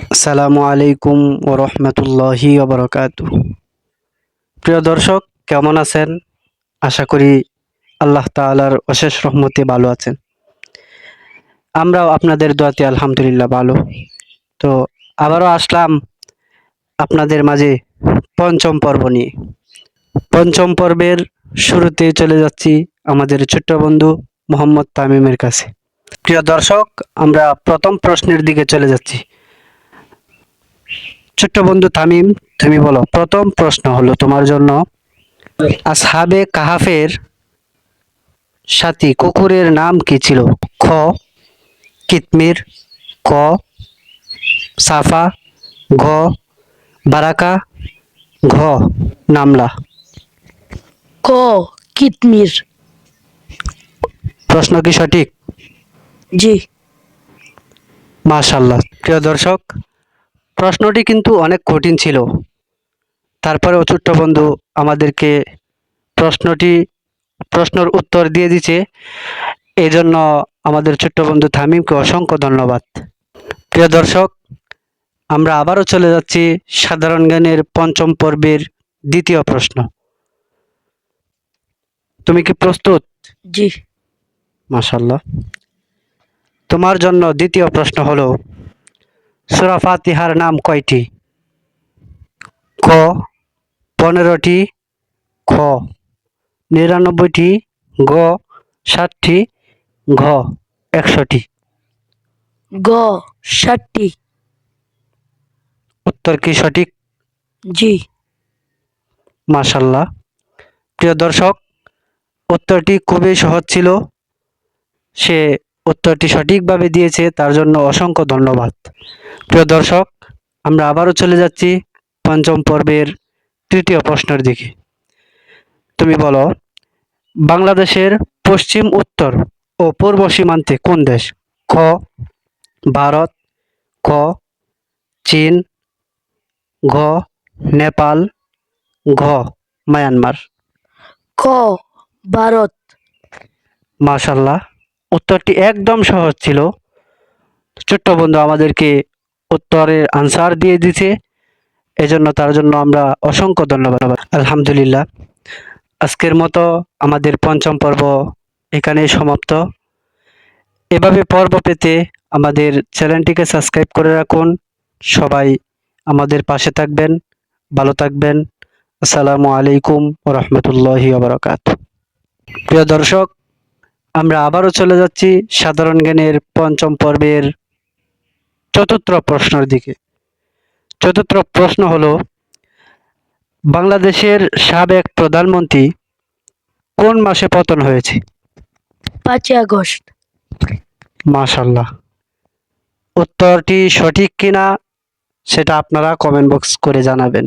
আসসালামু আলাইকুম ও রহমতুল্লাহি ওবরকাত প্রিয় দর্শক, কেমন আছেন? আশা করি আল্লাহ তাআলার অশেষ রহমতে ভালো আছেন। আমরাও আপনাদের দোয়াতে আলহামদুলিল্লাহ ভালো। তো আবারও আসলাম আপনাদের মাঝে পঞ্চম পর্ব নিয়ে। পঞ্চম পর্বের শুরুতে চলে যাচ্ছি আমাদের ছোট্ট বন্ধু মোহাম্মদ তামিমের কাছে। প্রিয় দর্শক, আমরা প্রথম প্রশ্নের দিকে চলে যাচ্ছি। ছোট্ট বন্ধু তামিম তুমি বলো প্রথম প্রশ্ন হলো তোমার জন্য। আসহাবে কাহাফের সাথী কুকুরের নাম কি ছিল? খ কিতমির ক সাফা ঘ বারাকা ঘ নামলা। ক কিতমির। প্রশ্ন কি সঠিক? জি। মাশাল্লাহ। প্রিয় দর্শক প্রশ্নটি কিন্তু অনেক কঠিন ছিল। তারপরেও ছোট্ট বন্ধু আমাদেরকে প্রশ্নটি প্রশ্নের উত্তর দিয়ে দিচ্ছে এই জন্য আমাদের ছোট্ট বন্ধু থামিমকে অসংখ্য ধন্যবাদ। প্রিয় দর্শক আমরা আবারও চলে যাচ্ছি সাধারণ জ্ঞানের পঞ্চম পর্বের দ্বিতীয় প্রশ্ন। তুমি কি প্রস্তুত? জি। মাশাল্লাহ তোমার জন্য দ্বিতীয় প্রশ্ন হলো সূরা ফাতিহার নাম কয়টি? ক পনেরোটি খ। নিরানব্বইটি গ। ষাটটি ঘ। একশোটি। গ ষাটটি। উত্তর কি সঠিক? জি। মাশাল্লাহ। প্রিয় দর্শক উত্তরটি খুবই সহজ ছিল। সে উত্তরটি সঠিকভাবে দিয়েছে তার জন্য অসংখ্য ধন্যবাদ। প্রিয় দর্শক আমরা আবারও চলে যাচ্ছি পঞ্চম পর্বের তৃতীয় প্রশ্নের দিকে। তুমি বলো বাংলাদেশের পশ্চিম উত্তর ও পূর্ব সীমান্তে কোন দেশ? খ ভারত ক চীন ঘ নেপাল ঘ মায়ানমার। ক ভারত। মাশাল্লাহ। উত্তরটি একদম সহজ ছিল। ছোট্ট বন্ধু, আমাদেরকে উত্তরের আনসার দিয়ে দিছে। এজন্য তার জন্য আমরা অসংখ্য ধন্যবাদ। আলহামদুলিল্লাহ। আজকের মতো আমাদের পঞ্চম পর্ব এখানেই সমাপ্ত। এভাবে পর্ব পেতে আমাদের চ্যানেলটিকে সাবস্ক্রাইব করে রাখুন। সবাই আমাদের পাশে থাকবেন, ভালো থাকবেন। আসসালামু আলাইকুম রহমতুল্লাহি আবরকাত প্রিয় দর্শক আমরা আবারও চলে যাচ্ছি সাধারণ জ্ঞানের পঞ্চম পর্বের চতুর্থ প্রশ্নের দিকে। চতুর্থ প্রশ্ন হলো বাংলাদেশের সাবেক প্রধানমন্ত্রী কোন মাসে পতন হয়েছে? পাঁচই আগস্ট। মাশাল্লাহ উত্তরটি সঠিক কিনা সেটা আপনারা কমেন্ট বক্স করে জানাবেন।